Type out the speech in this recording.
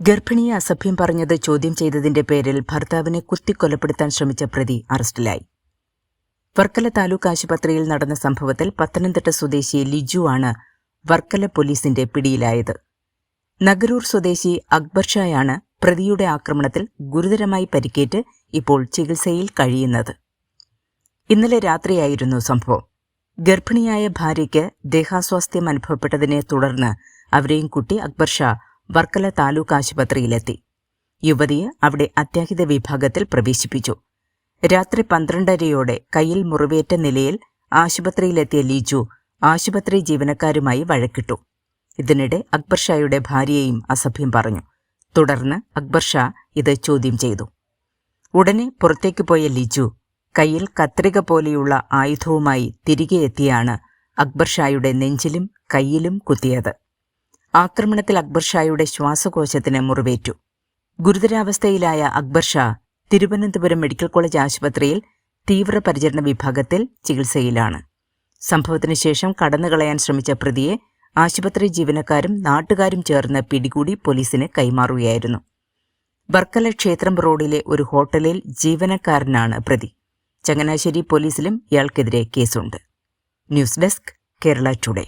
ഗർഭിണിയെ അസഭ്യം പറഞ്ഞത് ചോദ്യം ചെയ്തതിന്റെ പേരിൽ ഭർത്താവിനെ കുത്തിക്കൊലപ്പെടുത്താൻ ശ്രമിച്ച പ്രതി അറസ്റ്റിലായി. വർക്കല താലൂക്ക് ആശുപത്രിയിൽ നടന്ന സംഭവത്തിൽ പത്തനംതിട്ട സ്വദേശി ലിജു ആണ് വർക്കല പോലീസിന്റെ പിടിയിലായത്. നഗരൂർ സ്വദേശി അക്ബർ ഷായാണ് പ്രതിയുടെ ആക്രമണത്തിൽ ഗുരുതരമായി പരിക്കേറ്റ് ഇപ്പോൾ ചികിത്സയിൽ കഴിയുന്നത്. ഇന്നലെ രാത്രിയായിരുന്നു സംഭവം. ഗർഭിണിയായ ഭാര്യയ്ക്ക് ദേഹാസ്വാസ്ഥ്യം അനുഭവപ്പെട്ടതിനെ തുടർന്ന് അവരെയും കുട്ടി അക്ബർ ഷാ വർക്കല താലൂക്ക് ആശുപത്രിയിലെത്തി. യുവതിയെ അവിടെ അത്യാഹിത വിഭാഗത്തിൽ പ്രവേശിപ്പിച്ചു. രാത്രി പന്ത്രണ്ടരയോടെ കയ്യിൽ മുറിവേറ്റ നിലയിൽ ആശുപത്രിയിലെത്തിയ ലീജു ആശുപത്രി ജീവനക്കാരുമായി വഴക്കിട്ടു. ഇതിനിടെ അക്ബർ ഷായുടെ ഭാര്യയെയും അസഭ്യം പറഞ്ഞു. തുടർന്ന് അക്ബർ ഷാ ഇത് ചോദ്യം ചെയ്തു. ഉടനെ പുറത്തേക്ക് പോയ ലിജു കയ്യിൽ കത്രിക പോലെയുള്ള ആയുധവുമായി തിരികെ എത്തിയാണ് അക്ബർ ഷായുടെ നെഞ്ചിലും കയ്യിലും കുത്തിയത്. ആക്രമണത്തിൽ അക്ബർ ഷായുടെ ശ്വാസകോശത്തിന് മുറിവേറ്റു. ഗുരുതരാവസ്ഥയിലായ അക്ബർ ഷാ തിരുവനന്തപുരം മെഡിക്കൽ കോളേജ് ആശുപത്രിയിൽ തീവ്രപരിചരണ വിഭാഗത്തിൽ ചികിത്സയിലാണ്. സംഭവത്തിന് ശേഷം കടന്നുകളയാൻ ശ്രമിച്ച പ്രതിയെ ആശുപത്രി ജീവനക്കാരും നാട്ടുകാരും ചേർന്ന് പിടികൂടി പോലീസിന് കൈമാറുകയായിരുന്നു. ബർക്കല ക്ഷേത്രം റോഡിലെ ഒരു ഹോട്ടലിൽ ജീവനക്കാരനാണ് പ്രതി. ചങ്ങനാശ്ശേരി പോലീസിലും ഇയാൾക്കെതിരെ കേസുണ്ട്. News desk Kerala today.